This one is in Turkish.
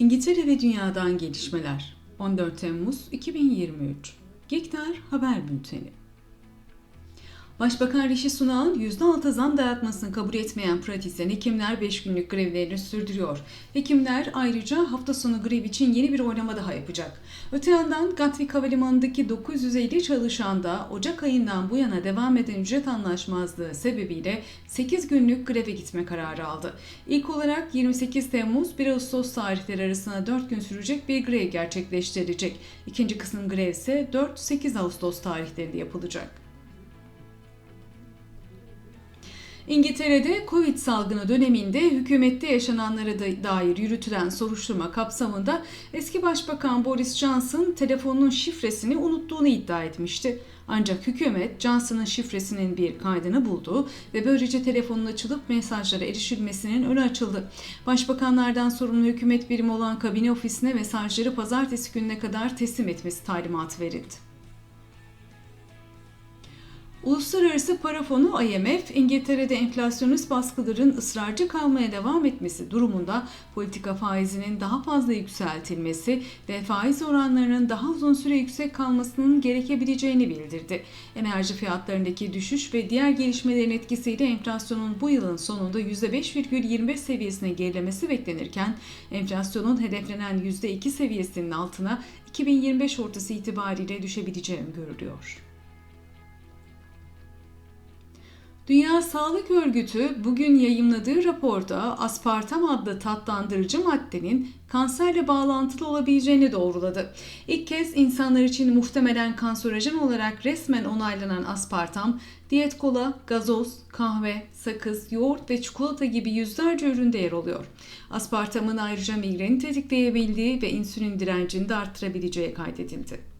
İngiltere ve Dünya'dan gelişmeler. 14 Temmuz 2023 Gekter Haber Bülteni Başbakan Rishi Sunak'ın %6 zam dayatmasını kabul etmeyen pratisyen hekimler 5 günlük grevlerini sürdürüyor. Hekimler ayrıca hafta sonu grev için yeni bir oylama daha yapacak. Öte yandan Gatwick Havalimanı'ndaki 950 çalışan da Ocak ayından bu yana devam eden ücret anlaşmazlığı sebebiyle 8 günlük greve gitme kararı aldı. İlk olarak 28 Temmuz 1 Ağustos tarihleri arasında 4 gün sürecek bir grev gerçekleştirilecek. İkinci kısım grev ise 4-8 Ağustos tarihlerinde yapılacak. İngiltere'de Covid salgını döneminde hükümette yaşananlara da- dair yürütülen soruşturma kapsamında eski başbakan Boris Johnson telefonunun şifresini unuttuğunu iddia etmişti. Ancak hükümet Johnson'ın şifresinin bir kaydını buldu ve böylece telefonun açılıp mesajlara erişilmesinin önü açıldı. Başbakanlardan sorumlu hükümet birimi olan kabine ofisine mesajları pazartesi gününe kadar teslim etmesi talimatı verildi. Uluslararası Para Fonu IMF, İngiltere'de enflasyonist baskıların ısrarcı kalmaya devam etmesi durumunda politika faizinin daha fazla yükseltilmesi ve faiz oranlarının daha uzun süre yüksek kalmasının gerekebileceğini bildirdi. Enerji fiyatlarındaki düşüş ve diğer gelişmelerin etkisiyle enflasyonun bu yılın sonunda %5,25 seviyesine gerilemesi beklenirken enflasyonun hedeflenen %2 seviyesinin altına 2025 ortası itibariyle düşebileceği öngörülüyor. Dünya Sağlık Örgütü bugün yayımladığı raporda aspartam adlı tatlandırıcı maddenin kanserle bağlantılı olabileceğini doğruladı. İlk kez insanlar için muhtemelen kanserojen olarak resmen onaylanan aspartam, diyet kola, gazoz, kahve, sakız, yoğurt ve çikolata gibi yüzlerce üründe yer alıyor. Aspartamın ayrıca migreni tetikleyebildiği ve insülin direncini de arttırabileceği kaydedildi.